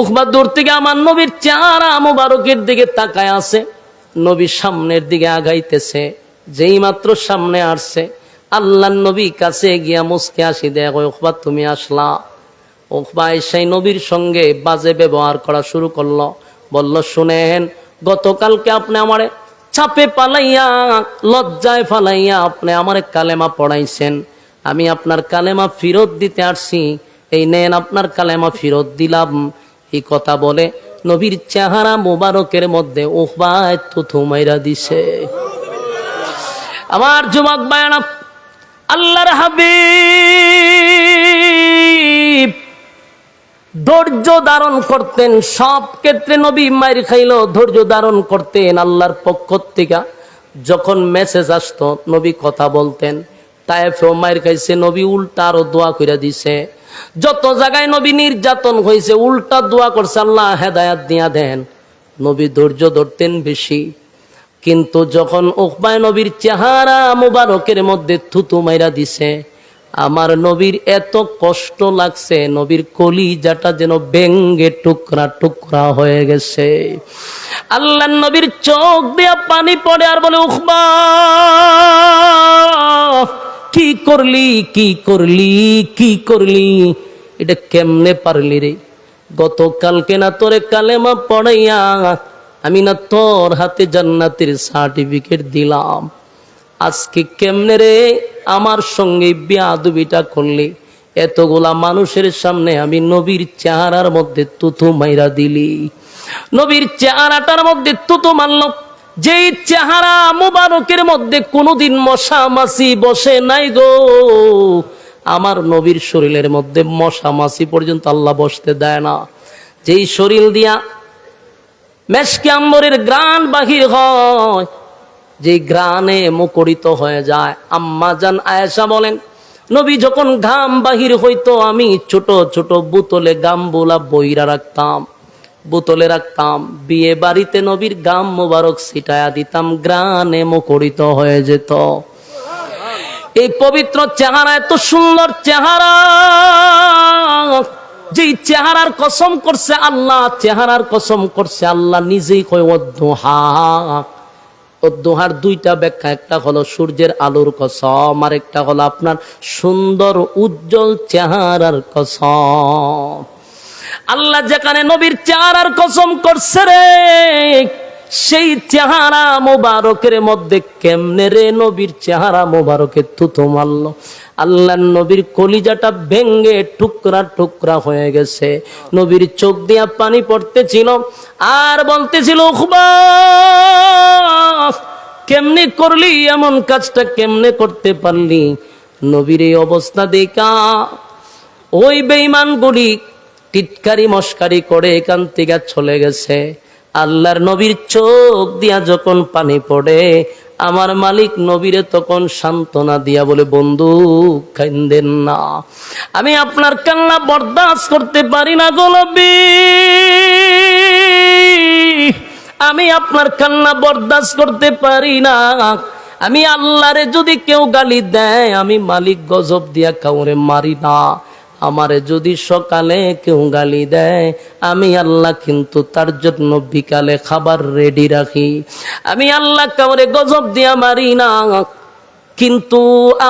উকবা দূর থেকে আমার নবীর চেহারা মোবারকের দিকে তাকায় আছে নবীর সামনের দিকে আগাইতেছে, যেই মাত্র সামনে আসছে আল্লাহ নবী কাছে গিয়া মুসকে আসি, দেখ উকবা তুমি আসলা। উকবা সেই নবীর সঙ্গে বাজে ব্যবহার করা শুরু করল, বলল, শুনেন, গতকালকে আপনি আমারে চাপে পালাইয়া, লজ্জায় ফালাইয়া আপনি আমার কালেমা পড়াইছেন। আমি আপনার কালেমা ফিরত দিতে আসছি এই নেন আপনার কালেমা ফিরত দিলাম। এই কথা বলে নবীর চেহারা মোবারকের মধ্যে উহবায় তুথু মাইরা দিছে। আমার যুবক বায়না, আল্লাহর হাবিব ধৈর্য ধারণ করতেন, সব ক্ষেত্রে নবী মায়ের খাইল ধৈর্য ধারণ করতেন আল্লাহর পক্ষ থেকে। যখন মেসেজ আসতো, নবী কথা বলতেন। তাই তাইফেও মায়ের খাইছে নবী উল্টা আরও দোয়া করে দিছে। যত জায়গায় নবী নির্যাতন হয়েছে, উল্টা দোয়া করছে, আল্লাহ হেদায়াত দিয়া দেন। নবী ধৈর্য ধরতেন বেশি। কিন্তু যখন ওকবায় নবীর চেহারা মুবারকের মধ্যে থুতু মাইরা দিছে, আমার নবীর এত কষ্ট লাগছে, নবীর কলিজাটা যেন বেঙ্গে টুকরা টুকরা হয়ে গেছে। আল্লাহ নবীর চোখ দিয়া পানি পড়ে আর বলে উখবা কি করলি কি করলি কি করলি? এটা কেমনে পারলি রে? গতকালকে না তোরে কালেমা পড়াইয়া আমি না তোর হাতে জান্নাতের সার্টিফিকেট দিলাম। আজকে কেমনে রে আমার সঙ্গে বিয়াদুবিটা করলি? এতগুলা মানুষের সামনে আমি নবীর চেহারার মধ্যে তুতু মাইরা দিলি। নবীর চেহারাটার মধ্যে তুতু মারল। যেই চেহারা মুবারকের মধ্যে কোনোদিন মশা মাছি বসে নাই গো। আমার নবীর শরীরের মধ্যে মশা মাছি পর্যন্ত আল্লাহ বসতে দেয় না। যেই শরীর দিয়া মেশকে আম্বরের গ্রান বাহির হয় যে গ্রানে মুকরিত হয়ে যায়। আম্মা জান আয়েশা বলেন, নবী যখন ঘাম বাহির হইতো, আমি ছোট ছোট বোতলে গামবুলা বইরা রাখতাম। বোতলে রাখতাম। বিয়ে বাড়িতে নবীর গাম মোবারক ছিটায়া দিতাম। গ্রানে মুকরিত হয়ে যেত। এই পবিত্র চেহারা, এত সুন্দর চেহারা। যে চেহারার কসম করছে আল্লাহ, চেহারার কসম করছে আল্লাহ, নিজেই কয় অদ্দোহার দুইটা ব্যাখ্যা, একটা হলো সূর্যের আলোর কসম আর একটা হলো আপনার সুন্দর, উজ্জ্বল চেহারার কসম। আল্লাহ যেখানে নবীর চেহারার কসম করছে রে, সেই চেহারা মোবারকের মধ্যে কেমনে রে নবীর চেহারা মোবারকের থুতু মারল? আল্লাহ নবীর কলিজাটা ভেঙ্গে টুকরা টুকরা হয়ে গেছে। নবীর চোখ দিয়া পানি পড়তেছিল আর বলতেছিল কেমনে করলি? এমন কাজটা কেমনে করতে পারলি? নবীর এই অবস্থা দেখা ওই বেঈমানগুলি টিটকারি মস্কারি করে এখান থেকে চলে গেছে। আল্লাহর নবীর চোখ দিয়া যখন পানি পড়ে, আমার মালিক নবীরে তখন সান্ত্বনা দিয়া বলে, বন্ধু খাইন্দেন না। আমি আপনার কান্না বরদাস্ত করতে পারি না গোলবি আমি আপনার কান্না বরদাস্ত করতে পারি না। আমি আল্লাহরে যদি কেউ গালি দেয়, আমি মালিক গজব দিয়া কাউরে মারি না। আমারে যদি সকালে কেউ গালি দেয়, আমি আল্লাহ কিন্তু তার জন্য বিকালে খাবার রেডি রাখি। আমি আল্লাহ কাউরে গজব দিয়া মারি না। কিন্তু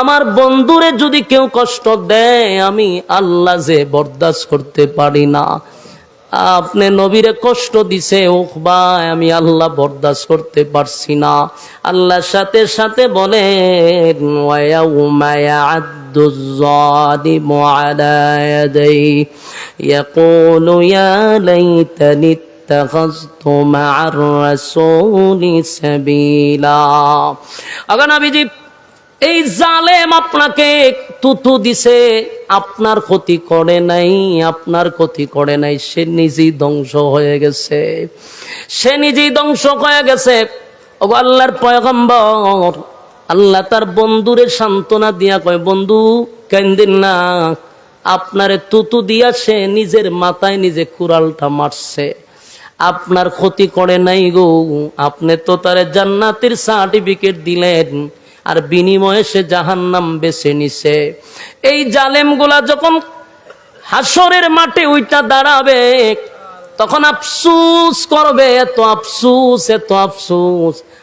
আমার বন্ধুরে যদি কেউ কষ্ট দেয়, আমি আল্লাহ যে বরদাস্ত করতে পারি না। আপনি নবীরে কষ্ট দিছে উখবা আমি আল্লাহ বরদাস্ত করতে পারছি না। আল্লাহর সাথে সাথে বলেন ওয়ায়াউমা ইয়া'আদ্দু الظَّالِمُ عَلَى يَدَيْهِ يَقُولُ يَا لَيْتَنِي اتَّخَذْتُ مَعَ الرَّسُولِ سَبِيلًا আগে নবীজি এই জালেম আপনাকে তুতু দিছে আপনার ক্ষতি করে নাই আপনার ক্ষতি করে নাই সে নিজেই ধ্বংস হয়ে গেছে সে নিজেই ধ্বংস হয়ে গেছে ও আল্লাহর পয়গম্বর আল্লাহ তার বন্ধুরে সান্ত্বনা দিয়া কয়, বন্ধু, কেন্দিন না। আপনারে তুতু দিয়া সে নিজের মাথায় নিজে কুড়ালটা মারছে। আপনার ক্ষতি করে নাই গো। আপনি তো তারে জান্নাতের সার্টিফিকেট দিলেন, আর বিনিময়ে সে জাহান্নাম বেছে নিছে। এই জালেমগুলা যখন হাসরের মাঠে ওইটা দাঁড়াবে, তখন আফসুস করবে, এত আফসুস এত আফসুস।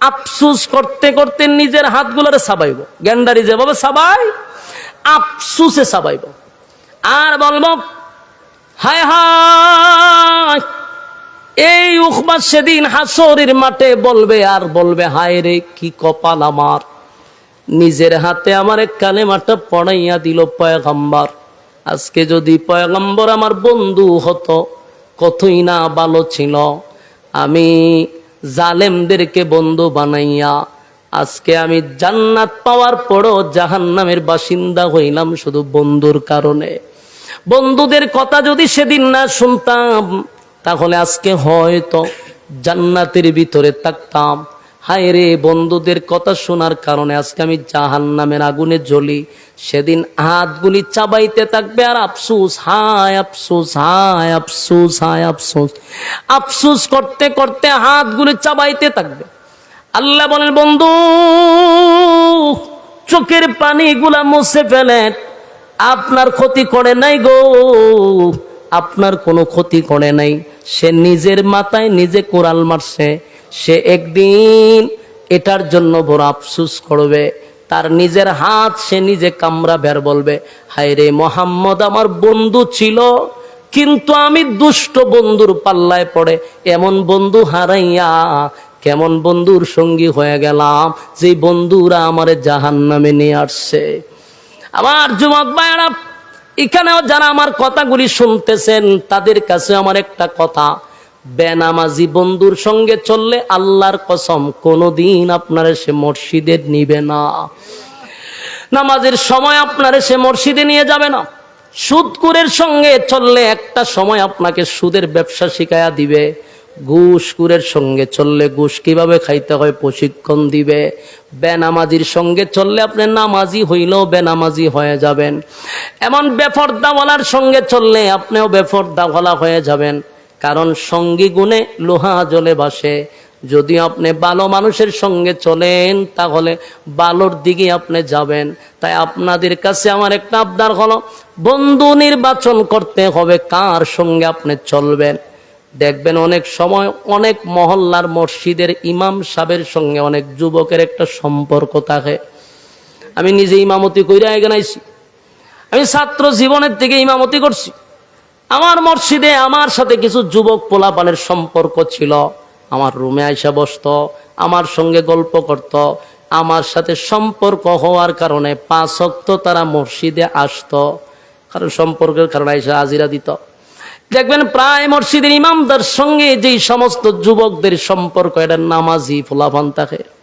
আফসুস করতে করতে নিজের হাতগুলোরে সাবাইব। গেন্ডারি যেভাবে সাবাই, আফসুসে সাবাইব। আর বলব, হায় হায়, এই উখবা সেদিন হাসরের মাঠে বলবে, আর বলবে, হায় রে, কি কপাল আমার। নিজের হাতে আমার এক কালেমাটা পড়াইয়া দিল পয়গম্বর। আজকে যদি পয়গম্বর আমার বন্ধু হতো, কতই না ভালো ছিল। আমি জালেমদেরকে বন্ধু বানাইয়া, আজকে আমি জান্নাত পাওয়ার পরও জাহান নামের বাসিন্দা হইলাম শুধু বন্ধুর কারণে। বন্ধুদের কথা যদি সেদিন না শুনতাম, তাহলে আজকে হয়তো জান্নাতের ভিতরে থাকতাম। হায় রে বন্ধুদের কথা শোনার কারণে আজকে আমি জাহান নামের আগুনে জ্বলি। সেদিন হাতগুলি চাবাইতে থাকবে আর আফসুস, হায় আফসুস হায় আফসুস হায় আফসুস। আফসুস করতে করতে হাতগুলি চাবাইতে থাকবে। আল্লাহ বলেন, বন্ধু, চোখের পানিগুলা মুছে ফেলেন। আপনার ক্ষতি করে নাই গো। আপনার কোনো ক্ষতি করে নাই। সে নিজের মাথায় নিজে কোরাল মারছে। সে একদিন এটার জন্য বড় আফসুস করবে। তার নিজের হাত সে নিজে কামরা বের বলবে, হায় রে মোহাম্মদ, আমার বন্ধু ছিল, কিন্তু আমি দুষ্ট বন্ধুর পাল্লায় পড়ে, এমন বন্ধু হারাইয়া কেমন বন্ধুর সঙ্গী হয়ে গেলাম যে বন্ধুরা আমারে জাহান নামে নিয়ে আসছে। আমার যুবক ভাইয়ারা, এখানেও যারা আমার কথাগুলি শুনতেছেন, তাদের কাছে আমার একটা কথা। বেনামাজি বন্ধুর সঙ্গে চললে আল্লাহর কসম, কোনোদিন আপনারা সে মসজিদে নিবে না। নামাজের সময় আপনারা সে মসজিদে নিয়ে যাবে না। সুদকুরের সঙ্গে চললে একটা সময় আপনাকে সুদের ব্যবসা শিখায়া দিবে। ঘুষকুরের সঙ্গে চললে ঘুষ কীভাবে খাইতে হয় প্রশিক্ষণ দিবে। বেনামাজির সঙ্গে চললে আপনি নামাজি হইলেও বেনামাজি হয়ে যাবেন। এমন বেফরদাওয়ালার সঙ্গে চললে আপনিও বেফরদাওয়ালা হয়ে যাবেন। কারণ সঙ্গী গুণে লোহা জলে বাসে যদি আপনি ভালো মানুষের সঙ্গে চলেন, তাহলে ভালোর দিকে আপনি যাবেন। তাই আপনাদের কাছে আমার একটা আবদার হলো, বন্ধু নির্বাচন করতে হবে কার সঙ্গে আপনি চলবেন। দেখবেন অনেক সময় অনেক মহল্লার মসজিদের ইমাম সাহেবের সঙ্গে অনেক যুবকের একটা সম্পর্ক থাকে। আমি নিজে ইমামতি কইরা এখানে আমি ছাত্র জীবনের থেকে ইমামতি করছি। আমার মসজিদে আমার সাথে কিছু যুবক পোলাপানের সম্পর্ক ছিল। আমার রুমে আইসা বসত, আমার সঙ্গে গল্প করত। আমার সাথে সম্পর্ক হওয়ার কারণে পাঁচ অক্ত তারা মসজিদে আসতো। কারণ সম্পর্কের কারণে আইসা হাজিরা দিত। দেখবেন প্রায় মসজিদের ইমামদার সঙ্গে যেই সমস্ত যুবকদের সম্পর্ক, এটা নামাজি ফোলাফান থাকে।